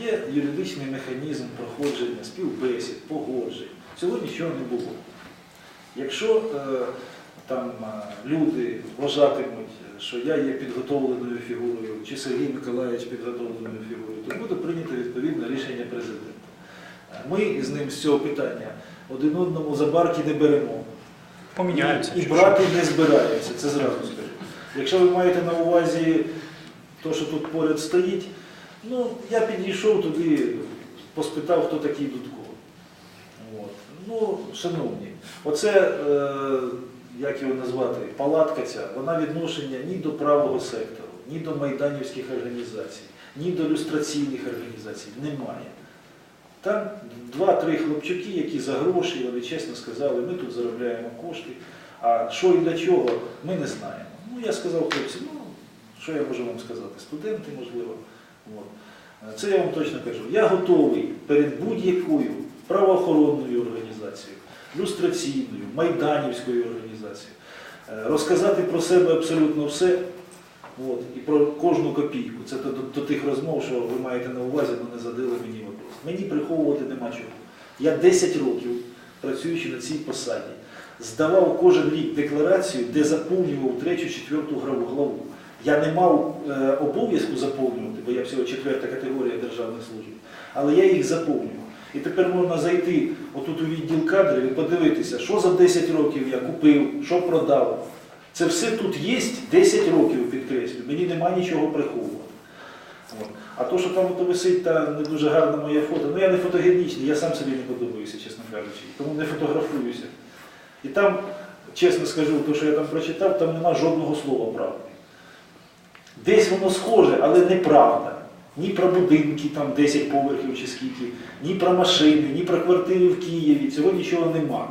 Є юридичний механізм проходження, співбесід, погоджень. Цього нічого не було. Якщо е, там е, люди вважатимуть, що я є підготовленою фігурою, чи Сергій Миколаївич підготовленою фігурою, то буде прийнято відповідне рішення президента. Е, Ми з ним з цього питання один одному за барки не беремо. Поміняються. І, і брати не збираються, це зразу скажу. Якщо ви маєте на увазі те, що тут поряд стоїть, ну я підійшов туди, поспитав, хто такий Дудко. От. Ну, шановні, оце, е, як його назвати, палатка ця, вона відношення ні до правого сектору, ні до майданівських організацій, ні до люстраційних організацій немає. Там два-три хлопчаки, які за гроші, вони чесно сказали, ми тут заробляємо кошти, а що і для чого, ми не знаємо. Ну, я сказав хлопці, ну, що я можу вам сказати, студенти, можливо. От. Е, Це я вам точно кажу. Я готовий перед будь-якою правоохоронною організацією, люстраційною, майданівською організацією е, розказати про себе абсолютно все. От, і про кожну копійку. Це до, до, до тих розмов, що ви маєте на увазі, але не задали мені вопрос. Мені приховувати нема чого. Я 10 років, працюючи на цій посаді, здавав кожен рік декларацію, де заповнював третю, четверту граву главу. Я не мав е, обов'язку заповнювати, бо я всього четверта категорія державних служб, але я їх заповнював. І тепер можна зайти отут у відділ кадрів і подивитися, що за 10 років я купив, що продав. Це все тут є 10 років, підкреслю. Мені нема нічого приховувати. А то, що там ото висить та не дуже гарне моє фото, ну я не фотогенічний, я сам собі не подобаюся, чесно кажучи, тому не фотографуюся. І там, чесно скажу, то, що я там прочитав, там нема жодного слова правди. Десь воно схоже, але неправда. Ні про будинки, там 10 поверхів чи скільки, ні про машини, ні про квартири в Києві, цього нічого нема.